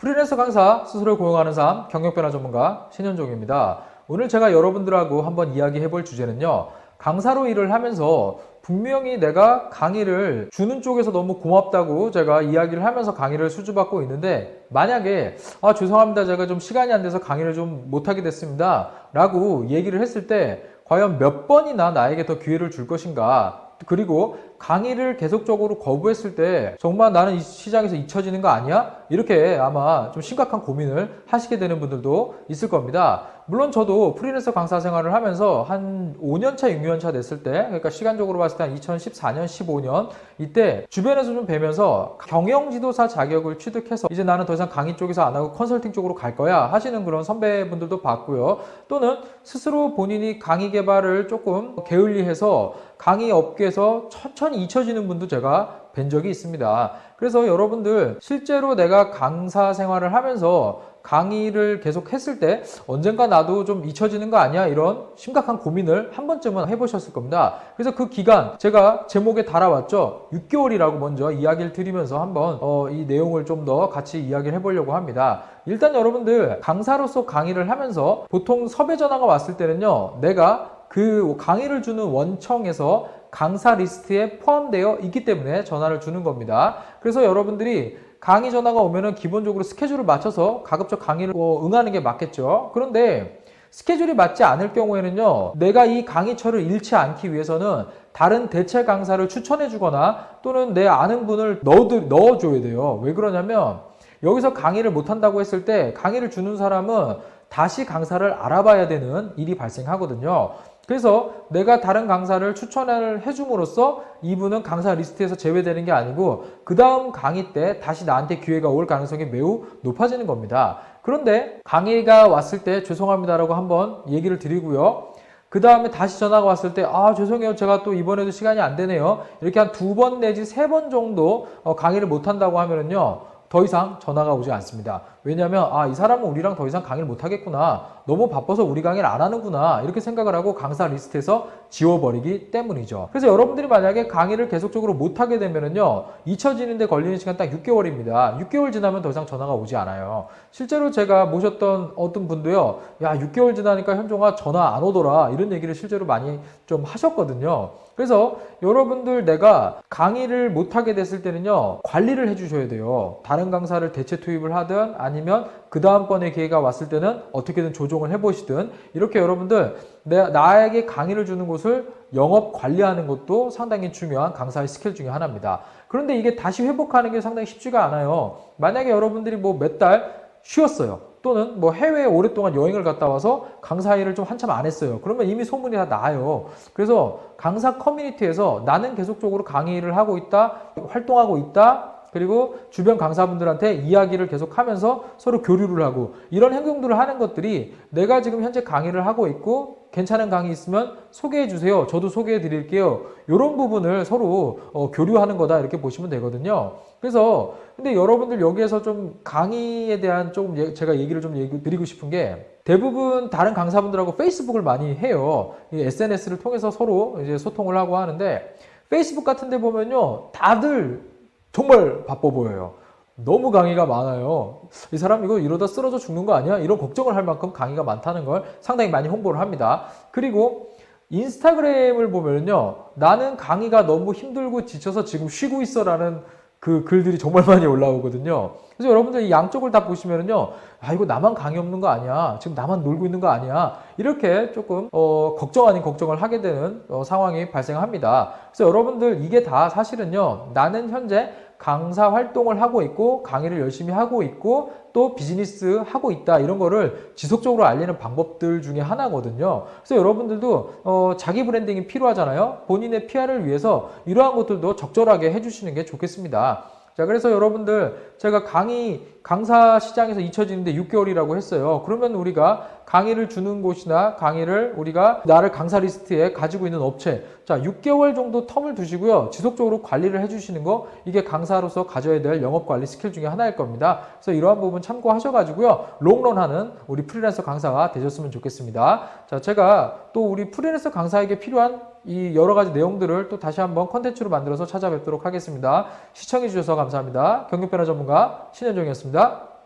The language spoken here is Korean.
프리랜서 강사 스스로 고용하는 삶 경력변화 전문가 신현종입니다. 오늘 제가 여러분들하고 한번 이야기해 볼 주제는요. 강사로 일을 하면서 분명히 내가 강의를 주는 쪽에서 너무 고맙다고 제가 이야기를 하면서 강의를 수주받고 있는데 만약에 아 죄송합니다 제가 좀 시간이 안 돼서 강의를 좀 못하게 됐습니다 라고 얘기를 했을 때 과연 몇 번이나 나에게 더 기회를 줄 것인가 그리고 강의를 계속적으로 거부했을 때 정말 나는 이 시장에서 잊혀지는 거 아니야? 이렇게 아마 좀 심각한 고민을 하시게 되는 분들도 있을 겁니다. 물론 저도 프리랜서 강사 생활을 하면서 한 5년차, 6년차 됐을 때, 그러니까 시간적으로 봤을 때 한 2014년, 15년, 이때 주변에서 좀 뵈면서 경영 지도사 자격을 취득해서 이제 나는 더 이상 강의 쪽에서 안 하고 컨설팅 쪽으로 갈 거야 하시는 그런 선배분들도 봤고요. 또는 스스로 본인이 강의 개발을 조금 게을리해서 강의 업계에서 천천히 잊혀지는 분도 제가 뵌 적이 있습니다. 그래서 여러분들 실제로 내가 강사 생활을 하면서 강의를 계속 했을 때 언젠가 나도 좀 잊혀지는 거 아니야? 이런 심각한 고민을 한 번쯤은 해보셨을 겁니다. 그래서 그 기간 제가 제목에 달아왔죠. 6개월이라고 먼저 이야기를 드리면서 한번 어, 이 내용을 좀 더 같이 이야기를 해보려고 합니다. 일단 여러분들 강사로서 강의를 하면서 보통 섭외 전화가 왔을 때는요. 내가 그 강의를 주는 원청에서 강사 리스트에 포함되어 있기 때문에 전화를 주는 겁니다. 그래서 여러분들이 강의 전화가 오면은 기본적으로 스케줄을 맞춰서 가급적 강의를 어, 응하는 게 맞겠죠. 그런데 스케줄이 맞지 않을 경우에는요, 내가 이 강의처를 잃지 않기 위해서는 다른 대체 강사를 추천해 주거나 또는 내 아는 분을 넣어, 넣어줘야 돼요. 왜 그러냐면, 여기서 강의를 못한다고 했을 때 강의를 주는 사람은 다시 강사를 알아봐야 되는 일이 발생하거든요. 그래서 내가 다른 강사를 추천을 해줌으로써 이분은 강사 리스트에서 제외되는 게 아니고 그 다음 강의 때 다시 나한테 기회가 올 가능성이 매우 높아지는 겁니다. 그런데 강의가 왔을 때 죄송합니다라고 한번 얘기를 드리고요. 그 다음에 다시 전화가 왔을 때, 아, 죄송해요. 제가 또 이번에도 시간이 안 되네요. 이렇게 한 두 번 내지 세 번 정도 어, 강의를 못 한다고 하면은요, 더 이상 전화가 오지 않습니다. 왜냐하면 아 이 사람은 우리랑 더 이상 강의를 못 하겠구나. 너무 바빠서 우리 강의를 안 하는구나. 이렇게 생각을 하고 강사 리스트에서 지워버리기 때문이죠. 그래서 여러분들이 만약에 강의를 계속적으로 못 하게 되면은요 잊혀지는데 걸리는 시간 딱 6개월입니다. 6개월 지나면 더 이상 전화가 오지 않아요. 실제로 제가 모셨던 어떤 분도요 야 6개월 지나니까 현종아 전화 안 오더라. 이런 얘기를 실제로 많이 좀 하셨거든요. 그래서 여러분들 내가 강의를 못 하게 됐을 때는요 관리를 해주셔야 돼요. 다른 강사를 대체 투입을 하든 아니면 그 다음번에 기회가 왔을 때는 어떻게든 조정을 해보시든 이렇게 여러분들 내, 나에게 강의를 주는 곳을 영업 관리하는 것도 상당히 중요한 강사의 스킬 중에 하나입니다. 그런데 이게 다시 회복하는 게 상당히 쉽지가 않아요. 만약에 여러분들이 뭐 몇 달 쉬었어요. 또는 뭐 해외에 오랫동안 여행을 갔다 와서 강사 일을 좀 한참 안 했어요. 그러면 이미 소문이 다 나요. 그래서 강사 커뮤니티에서 나는 계속적으로 강의를 하고 있다, 활동하고 있다, 그리고 주변 강사분들한테 이야기를 계속 하면서 서로 교류를 하고 이런 행동들을 하는 것들이 내가 지금 현재 강의를 하고 있고 괜찮은 강의 있으면 소개해 주세요. 저도 소개해 드릴게요. 이런 부분을 서로 어, 교류하는 거다 이렇게 보시면 되거든요. 그래서 근데 여러분들 여기에서 좀 강의에 대한 조금 예, 제가 얘기를 좀 얘기 드리고 싶은 게 대부분 다른 강사분들하고 페이스북을 많이 해요. SNS를 통해서 서로 이제 소통을 하고 하는데 페이스북 같은 데 보면요. 다들 정말 바빠 보여요. 너무 강의가 많아요. 이 사람 이거 이러다 쓰러져 죽는 거 아니야? 이런 걱정을 할 만큼 강의가 많다는 걸 상당히 많이 홍보를 합니다. 그리고 인스타그램을 보면요. 나는 강의가 너무 힘들고 지쳐서 지금 쉬고 있어 라는 그 글들이 정말 많이 올라오거든요. 그래서 여러분들 이 양쪽을 다 보시면은요, 아, 이거 나만 강의 없는 거 아니야. 지금 나만 놀고 있는 거 아니야. 이렇게 조금, 어, 걱정 아닌 걱정을 하게 되는 어, 상황이 발생합니다. 그래서 여러분들 이게 다 사실은요, 나는 현재 강사 활동을 하고 있고 강의를 열심히 하고 있고 또 비즈니스 하고 있다 이런 거를 지속적으로 알리는 방법들 중에 하나거든요. 그래서 여러분들도 어, 자기 브랜딩이 필요하잖아요. 본인의 PR을 위해서 이러한 것들도 적절하게 해주시는 게 좋겠습니다. 자, 그래서 여러분들 제가 강의 강사 시장에서 잊혀지는데 6개월이라고 했어요. 그러면 우리가 강의를 주는 곳이나 강의를 우리가 나를 강사 리스트에 가지고 있는 업체 자 6개월 정도 텀을 두시고요. 지속적으로 관리를 해 주시는 거 이게 강사로서 가져야 될 영업 관리 스킬 중에 하나일 겁니다. 그래서 이러한 부분 참고하셔 가지고요. 롱런 하는 우리 프리랜서 강사가 되셨으면 좋겠습니다. 자 제가 또 우리 프리랜서 강사에게 필요한 이 여러 가지 내용들을 또 다시 한번 컨텐츠로 만들어서 찾아뵙도록 하겠습니다. 시청해 주셔서 감사합니다. 경력변화 전문가 신현종이었습니다